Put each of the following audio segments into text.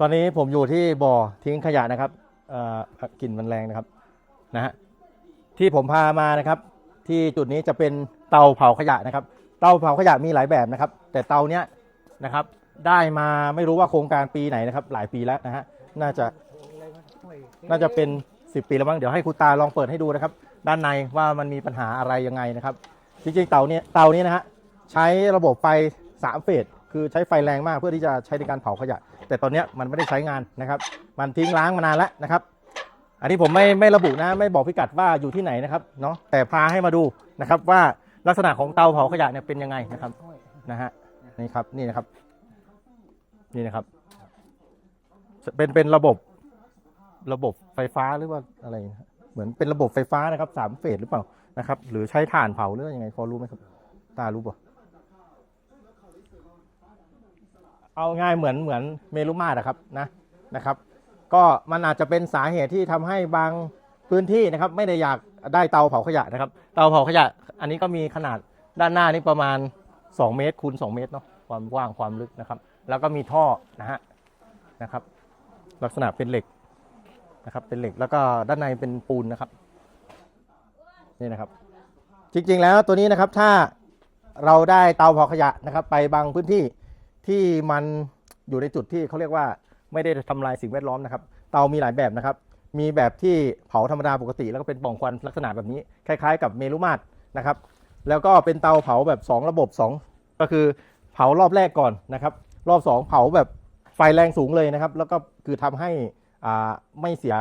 ตอนนี้ผมอยู่ที่บ่อทิ้งขยะนะครับอ่อกลิ่นมันแรงนะครับนะฮะที่ผมพามานะครับ ที่จุดนี้จะเป็นเตาเผาขยะนะครับ เตาเผาขยะมีหลายแบบนะครับ แต่เตาเนี้ยนะครับ ได้มาไม่รู้ว่าโครงการปีไหนนะครับ หลายปีแล้วนะฮะน่าจะน่าจะเป็น 10 ปีแล้วมั้งเดี๋ยวให้คุณตาลองเปิดให้ดูนะครับ ด้านในว่ามันมีปัญหาอะไรยังไงนะครับ จริงๆเตาเนี้ยเตานี้นะฮะใช้ระบบไฟ3เฟสคือใช้ไฟแรงมากเพื่อที่จะใช้ในการเผาขยะ แต่ตอนนี้มันไม่ได้ใช้งานนะครับ มันทิ้งร้างมานานแล้วนะครับ อันนี้ผมไม่ไม่ระบุนะไม่บอกพิกัดว่าอยู่ที่ไหนนะครับเนาะแต่พาให้มาดูนะครับว่าลักษณะของเตาเผาขยะเนี่ยเป็นยังไงนะครับนะฮะนี่ครับนี่นะครับนี่นะครับ เป็นเป็นระบบระบบไฟฟ้าหรือว่าอะไรเหมือนเป็นระบบไฟฟ้านะครับสามเฟสหรือเปล่านะครับ หรือใช้ถ่านเผาหรือยังไงพอรู้ไหมครับตารู้ป่ะ เอาง่ายเหมือนเหมือนเมลุมาตรอะครับนะนะครับ ก็มันอาจจะเป็นสาเหตุที่ทำให้บางพื้นที่นะครับ ไม่ได้อยากได้เตาเผาขยะนะครับ เตาเผาขยะ อันนี้ก็มีขนาดด้านหน้านี่ประมาณ 2 เมตรคูณ2เมตรเนาะความกว้างความลึกนะครับ แล้วก็มีท่อนะฮะนะครับ ลักษณะเป็นเหล็กนะครับ เป็นเหล็กแล้วก็ด้านในเป็นปูนนะครับนี่นะครับ จริงๆแล้วตัวนี้นะครับถ้าเราได้เตาเผาขยะนะครับ ไปบางพื้นที่ ที่มันอยู่ในจุดที่เขาเรียกว่าไม่ได้ทำลายสิ่งแวดล้อมนะครับ เตามีหลายแบบนะครับ มีแบบที่เผาธรรมดาปกติ แล้วก็เป็นป่องควันลักษณะแบบนี้ คล้ายๆ กับเมลุมาตรนะครับ แล้วก็เป็นเตาเผาแบบ 2 ระบบ 2 ก็คือเผารอบแรกก่อนนะครับ รอบ 2 เผาแบบไฟแรงสูงเลยนะครับ แล้วก็คือทำให้อ่าไม่เสีย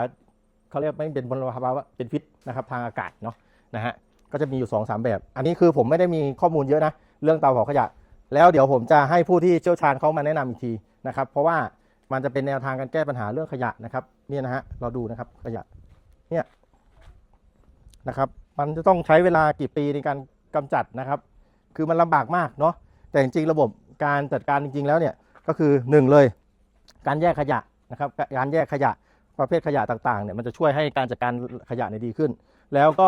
เขาเรียกไม่เป็นมลภาวะเป็นพิษนะครับทางอากาศเนาะนะฮะก็จะมีอยู่2อสแบบ อันนี้คือผมไม่ได้มีข้อมูลเยอะนะ เรื่องเตาเผาขยะ แล้วเดี๋ยวผมจะให้ผู้ที่เชี่ยวชาญเขามาแนะนำอีกทีนะครับ เพราะว่ามันจะเป็นแนวทางการแก้ปัญหาเรื่องขยะนะครับเนี่ยนะฮะเราดูนะครับขยะเนี่ยนะครับ มันจะต้องใช้เวลากี่ปีในการกำจัดนะครับ คือมันลำบากมากเนาะแต่จริงๆระบบการจัดการจริงๆแล้วเนี่ยก็คือหนึ่งเลย การแยกขยะนะครับการแยกขยะประเภทขยะต่างๆเนี่ยมันจะช่วยให้การจัดการขยะเนี่ยดีขึ้น แล้วก็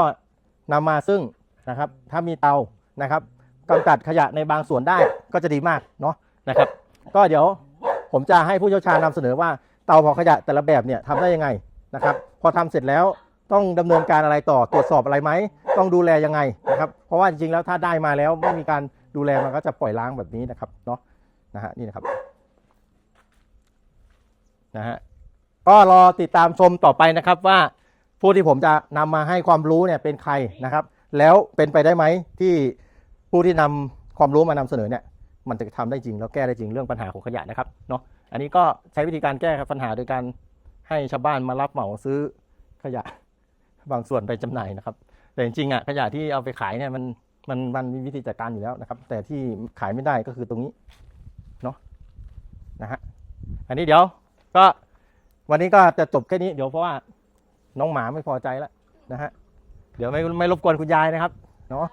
นำมาซึ่งนะครับถ้ามีเตานะครับ กำจัดขยะในบางส่วนได้ก็จะดีมากเนาะนะครับ ก็เดี๋ยวผมจะให้ผู้เชี่ยวชาญนำเสนอว่าเตาเผาขยะแต่ละแบบเนี่ยทำได้ยังไงนะครับ พอทำเสร็จแล้วต้องดำเนินการอะไรต่อตรวจสอบอะไรไหม ต้องดูแลยังไงนะครับ เพราะว่าจริงๆแล้วถ้าได้มาแล้วไม่มีการดูแลมันก็จะปล่อยล้างแบบนี้นะครับเนาะนะฮะนี่นะครับนะฮะก็รอติดตามชมต่อไปนะครับว่าผู้ที่ผมจะนำมาให้ความรู้เนี่ยเป็นใครนะครับ แล้วเป็นไปได้ไหมที่ ผู้ที่นำความรู้มานำเสนอเนี่ยมันจะทำได้จริงแล้วแก้ได้จริงเรื่องปัญหาของขยะนะครับเนาะอันนี้ก็ใช้วิธีการแก้ปัญหาโดยการให้ชาวบ้านมารับเหมาซื้อขยะบางส่วนไปจำหน่ายนะครับ แต่จริงๆอะขยะที่เอาไปขายเนี่ยมันมันมันมีวิธีจัดการอยู่แล้วนะครับ แต่ที่ขายไม่ได้ก็คือตรงนี้เนาะนะฮะอันนี้เดี๋ยวก็วันนี้ก็จะจบแค่นี้เดี๋ยวเพราะว่าน้องหมาไม่พอใจแล้วนะฮะเดี๋ยวไม่ไม่รบกวนคุณยายนะครับเนาะ